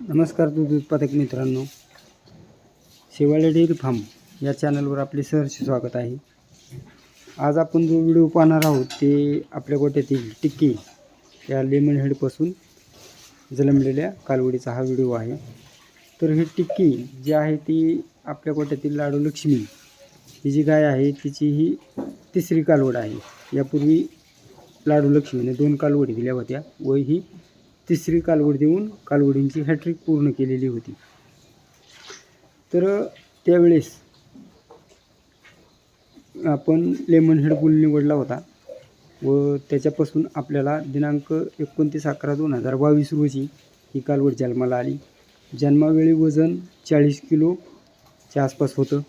नमस्कार दूध उत्पादक मित्रांनो. शेवाळे डेअरी फार्म या चॅनलवर आपले सहर्ष स्वागत आहे. आज आपण जो व्हिडिओ पाहणार आहोत ते आपल्या गोट्यातील टिक्की या लेमन हेडपासून जन्मलेल्या कालवडीचा हा व्हिडिओ आहे. तर ही टिक्की जी आहे ती आपल्या गोट्यातील लाडू लक्ष्मी ही जी गाय आहे तिची ही तिसरी कालवड आहे. यापूर्वी लाडू लक्ष्मीने दोन कालवडी दिल्या होत्या व ही तिसरी कालवड देऊन कालवडींची हॅट्रिक पूर्ण केलेली होती. तर त्यावेळेस आपण लेमन हेड गुल निवडला होता व त्याच्यापासून आपल्याला दिनांक एकोणतीस अकरा दोन हजार बावीस रोजी ही कालवड जन्माला आली. जन्मावेळी वजन चाळीस किलोच्या आसपास होतं.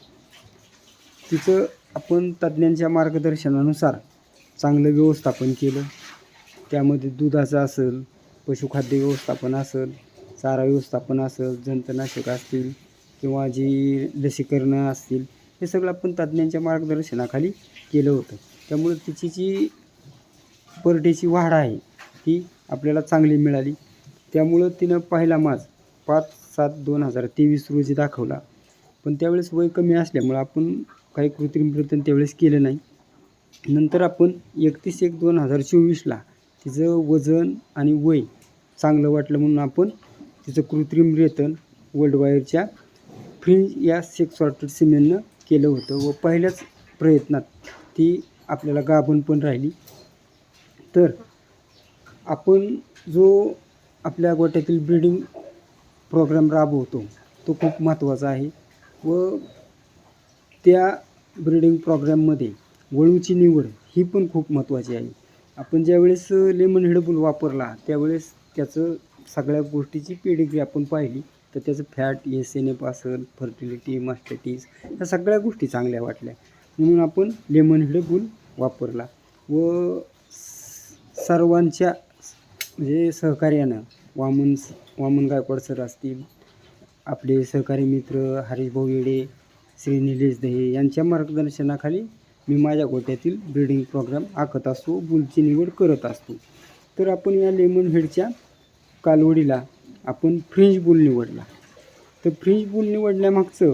तिचं आपण तज्ज्ञांच्या मार्गदर्शनानुसार चांगलं व्यवस्थापन केलं. त्यामध्ये दुधाचं असेल पशुखाद्य व्यवस्थापन असेल चारा व्यवस्थापन असेल जंतनाशक असतील किंवा जी लसीकरणं असतील हे सगळं आपण तज्ज्ञांच्या मार्गदर्शनाखाली केलं होतं. त्यामुळे तिची जी परडेची वाढ आहे ती आपल्याला चांगली मिळाली. त्यामुळं तिनं पहिला माज. पाच सात दोन हजार तेवीस रोजी दाखवला. पण त्यावेळेस वय कमी असल्यामुळं आपण काही कृत्रिम प्रयत्न त्यावेळेस केलं नाही. नंतर आपण एकतीस एक दोन हजार चोवीसला तिचं वजन आणि वय चांगलं वाटलं म्हणून आपण तिचं कृत्रिम रेतन वर्ल्ड वायरच्या फ्रिंज या सेक्स सॉर्टेड सिमेंटनं केलं होतं व पहिल्याच प्रयत्नात ती आपल्याला गाभण पण राहिली. तर आपण जो आपल्या गोट्यातील ब्रीडिंग प्रोग्राम राबवतो तो खूप महत्त्वाचा आहे व त्या ब्रीडिंग प्रोग्राममध्ये वळूची निवड ही पण खूप महत्त्वाची आहे. आपण ज्यावेळेस लेमन हेडबुल वापरला त्यावेळेस त्याचं सगळ्या गोष्टीची पेडिग्री आपण पाहिली. तर त्याचं फॅट एस एन एफ असेल फर्टिलिटी मास्टॅटिस ह्या सगळ्या गोष्टी चांगल्या वाटल्या. म्हणून आपण लेमन हेडबुल वापरला. व सर्वांच्या म्हणजे सहकार्यानं वामन वामन गायकवाड सर असतील आपले सहकारी मित्र हरीश भाऊ येडे श्री निलेश दहे यांच्या मार्गदर्शनाखाली मी माझ्या गोट्यातील ब्रीडिंग प्रोग्राम आखत असतो बुलची निवड करत असतो. तर आपण या लेमन हेडच्या कालवडीला आपण फ्रिंज बुल निवडला. तर फ्रिंज बुल निवडण्यामागचं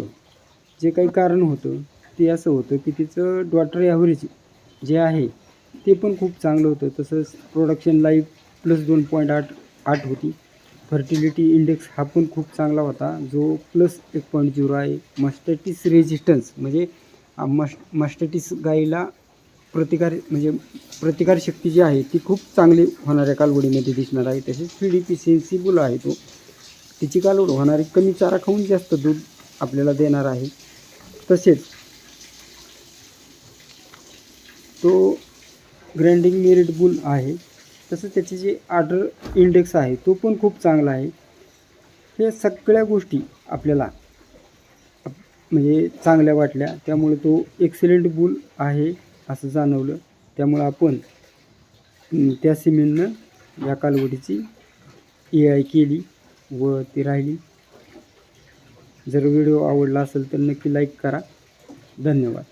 जे काही कारण होतं ते असं होतं की तिचं डॉटर ॲव्हरेज जे आहे ते पण खूप चांगलं होतं. तसंच प्रोडक्शन लाईफ प्लस दोन पॉईंट आठ आठ होती. फर्टिलिटी इंडेक्स हा पण खूप चांगला होता जो प्लस एक पॉईंट झिरो आहे. मस्टॅटिस रेजिस्टन्स म्हणजे मस्ट मस्टॅटिस गाईला प्रतिकार म्हणजे प्रतिकारशक्ती जी आहे ती खूप चांगली होणाऱ्या कालवडीमध्ये दिसणार आहे. तसेच पी डी पी सेन्सिबल आहे तो. तिची कालवड होणारी कमी चारा खाऊन जास्त दूध आपल्याला देणार आहे. तसेच तो ग्रँडिंग मेरिट बुल आहे. तसं त्याची जे आर्डर इंडेक्स आहे तो पण खूप चांगला आहे. हे सगळ्या गोष्टी आपल्याला म्हणजे चांगल्या वाटल्या त्यामुळे तो एक्सलेंट बुल आहे असं जाणवलं. त्यामुळं आपण त्या सिमेंटनं या कालवडीची ए आय केली व ती राहिली. जर व्हिडिओ आवडला असेल तर नक्की लाईक करा. धन्यवाद.